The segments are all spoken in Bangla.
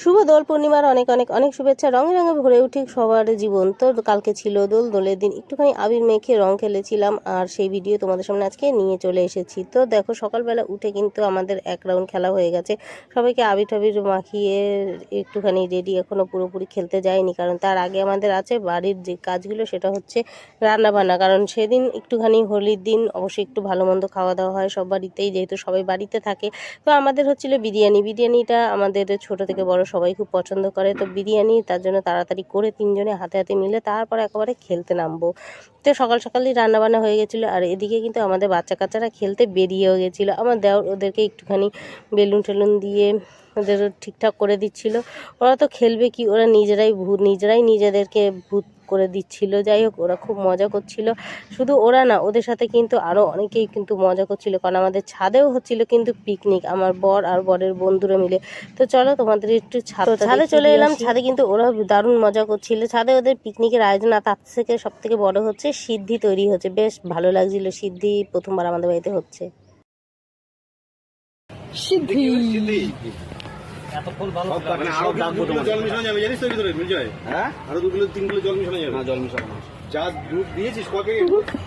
শুভ দোল পূর্ণিমার অনেক অনেক অনেক শুভেচ্ছা। রঙে রঙে ভরে উঠে সবার জীবন। তো কালকে ছিল দোল, দোলের দিন। একটুখানি আবির মেখে রং খেলেছিলাম আর সেই ভিডিও তোমাদের সামনে আজকে নিয়ে চলে এসেছি। তো দেখো, সকালবেলা উঠে কিন্তু আমাদের এক রাউন্ড খেলা হয়ে গেছে। সবাইকে আবির টাবির মাখিয়ে একটুখানি রেডি এখনও পুরোপুরি খেলতে যায়নি। কারণ তার আগে আমাদের আছে বাড়ির যে কাজগুলো, সেটা হচ্ছে রান্না বান্না কারণ সেদিন একটুখানি হোলির দিন, অবশ্যই একটু ভালো মন্দ খাওয়া দাওয়া হয় সব বাড়িতেই, যেহেতু সবাই বাড়িতে থাকে। তো আমাদের হচ্ছিল বিরিয়ানি। বিরিয়ানিটা আমাদের ছোট থেকে বড় সবাই খুব পছন্দ করে। তো বিরিয়ানি, তার জন্য তাড়াতাড়ি করে তিনজনে হাতে হাতে মিলে তারপর একেবারে খেলতে নামবো। তো সকাল সকালই রান্না বান্না হয়ে গেছিল আর এদিকে কিন্তু আমাদের বাচ্চা কাচ্চারা খেলতে বেরিয়েও গেছিল। আমার দেওয়ার ওদেরকে একটুখানি বেলুন টেলুন দিয়ে ওদের ঠিকঠাক করে দিচ্ছিল। ওরা তো খেলবে কি? ওরা নিজেরাই ভূত নিজেরাই নিজেদেরকে ভূত করে দিচ্ছিল যাই হোক ওরা খুব মজা করছিল। শুধু ওরা না ওদের সাথে কিন্তু আরও অনেকেই কিন্তু মজা করছিল কারণ আমাদের ছাদেও হচ্ছিল কিন্তু পিকনিক আমার বর আর বরের বন্ধুরা মিলে। তো চলো তোমাদের একটু ছাদ ছাদে চলে এলাম ছাদে কিন্তু ওরা দারুণ মজা করছিল। ছাদে ওদের পিকনিকের আয়োজন আর তার থেকে সব থেকে বড় হচ্ছে সিদ্ধি তৈরি হচ্ছে। বেশ ভালো লাগছিল সিদ্ধি প্রথমবার আমাদের বাড়িতে হচ্ছে। সিদ্ধি। যা দুধ দিয়েছিস ক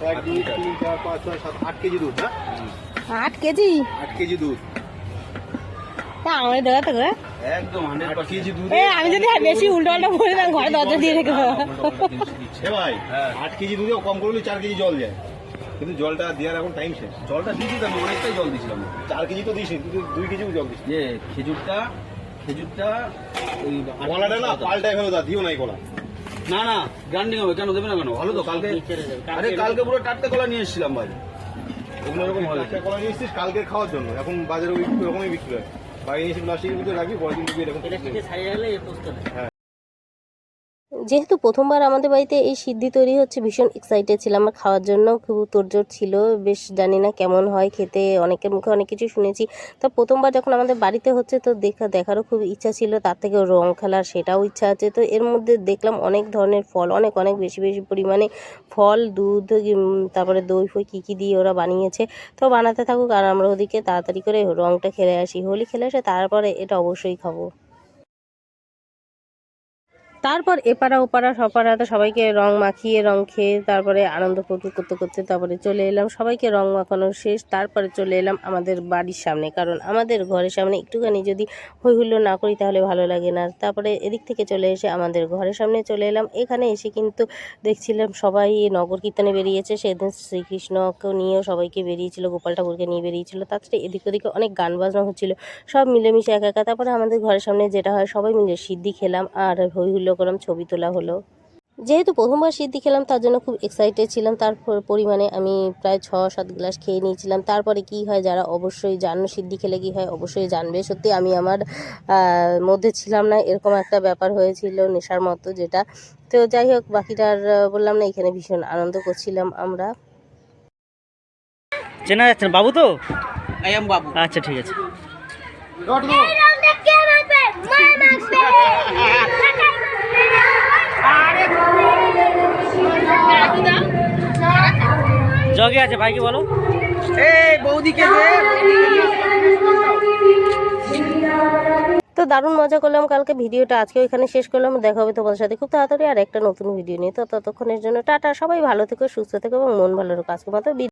এক দুই তিন চার পাঁচ ছয় সাত আট কেজি দুধ হ্যাঁ? আট কেজি? আট কেজি দুধ। আমার দেওয়া তো একদম হান্ড্রেড কেজি দুধ আমি যদি বেশি উল্টো পাল্টা বলে দাম ঘরে দরজা দিয়ে রেখে ভাই হ্যাঁ। আট কেজি দুধেও কম করলে চার কেজি জল যায়। কিন্তু জলটা দেওয়ার এখন টাইম শেষ। জলটা দিয়েছি আমি অনেকটাই জল দিয়েছিলাম। চার কেজি তো দিয়েছি তুই দুই কেজিও জল যে খেজুরটা খেজুরটা ওই না পাল্টাই ফেলো দা দিও নাই কলা না না গ্রান্ডিং হবে কেন দেবে না কেন? ভালো তো কালকে আরে কালকে পুরো টাটকা কলা নিয়ে এসেছিলাম ভাই। ওগুলো এরকম হয়। একটা কলা নিয়ে এসেছিস কালকে খাওয়ার জন্য। এখন বাজারে ওই রকমই বিক্রি হয়। বাইরে নিয়ে এসে প্লাস্টিকের ভিতরে রাখবি পরের দিন এরকম। যেহেতু প্রথমবার আমাদের বাড়িতে এই সিদ্ধি তৈরি হচ্ছে, ভীষণ এক্সাইটেড ছিলাম। আমার খাওয়ার জন্য খুব তোড়জোড় ছিল, বেশ জানি না কেমন হয়, খেতে অনেকের মুখে অনেক কিছু শুনেছি। তো প্রথমবার যখন আমাদের বাড়িতে হচ্ছে, তো দেখা, দেখারও খুব ইচ্ছা ছিল, তার থেকে রং খেলার সেটাও ইচ্ছা আছে। তো এর মধ্যে দেখলাম অনেক ধরনের ফল, অনেক অনেক বেশি বেশি পরিমাণে ফল, দুধ তারপরে দই, ফই কী কী দিয়ে ওরা বানিয়েছে। তো বানাতে থাকুক আর আমরা ওদিকে তাড়াতাড়ি করে রংটা খেলে আসি, হোলি খেলে এসে তারপরে এটা অবশ্যই খাব। তারপর এপাড়া ওপাড়া সপাড়াতে সবাইকে রং মাখিয়ে, রং খেয়ে তারপরে আনন্দ করতে করতে তারপরে চলে এলাম। সবাইকে রং মাখানো শেষ, তারপরে চলে এলাম আমাদের বাড়ির সামনে। কারণ আমাদের ঘরের সামনে একটুখানি যদি হই হুল্লো না করি তাহলে ভালো লাগে না। তারপরে এদিক থেকে চলে এসে আমাদের ঘরের সামনে চলে এলাম। এখানে এসে কিন্তু দেখছিলাম সবাই নগর কীর্তনে বেরিয়েছে। সেদিন শ্রীকৃষ্ণকে নিয়েও সবাইকে বেরিয়েছিল, গোপাল ঠাকুরকে নিয়ে বেরিয়েছিল। তাছাড়া এদিক ওদিকে অনেক গান বাজনা হচ্ছিল। সব মিলেমিশে একা একা। তারপরে আমাদের ঘরের সামনে যেটা হয়, সবাই মিলে সিদ্ধি খেলাম আর হই করলাম ছবি তোলা হলো। যেহেতু প্রথমবার সিদ্ধি খেলাম তার জন্য খুব এক্সাইটেড ছিলাম। তার পরিমাণে আমি প্রায় ছ সাত গ্লাস খেয়ে নিয়েছিলাম। তারপরে কি হয় যারা অবশ্যই জানো সিদ্ধি খেলে কি হয় অবশ্যই জানবে। সত্যি আমি আমার মধ্যে ছিলাম না এরকম একটা ব্যাপার হয়েছিল নেশার মতো যেটা। তো যাই হোক বাকিটার বললাম না এখানে ভীষণ আনন্দ করছিলাম আমরা। চেনা যাচ্ছে বাবু তো? বাবু আচ্ছা ঠিক আছে। আছে ভাইকে বলো। এই বৌদিকে দে। তো দারুণ মজা করলাম কালকে ভিডিওটা আজকে ওইখানে শেষ করলাম দেখা হবে তোমাদের সাথে খুব তাড়াতাড়ি আর একটা নতুন ভিডিও নিয়ে। তো ততক্ষণের জন্য টাটা সবাই ভালো থেকো সুস্থ থেকো এবং মন ভালো রাখো। আজকে মতো।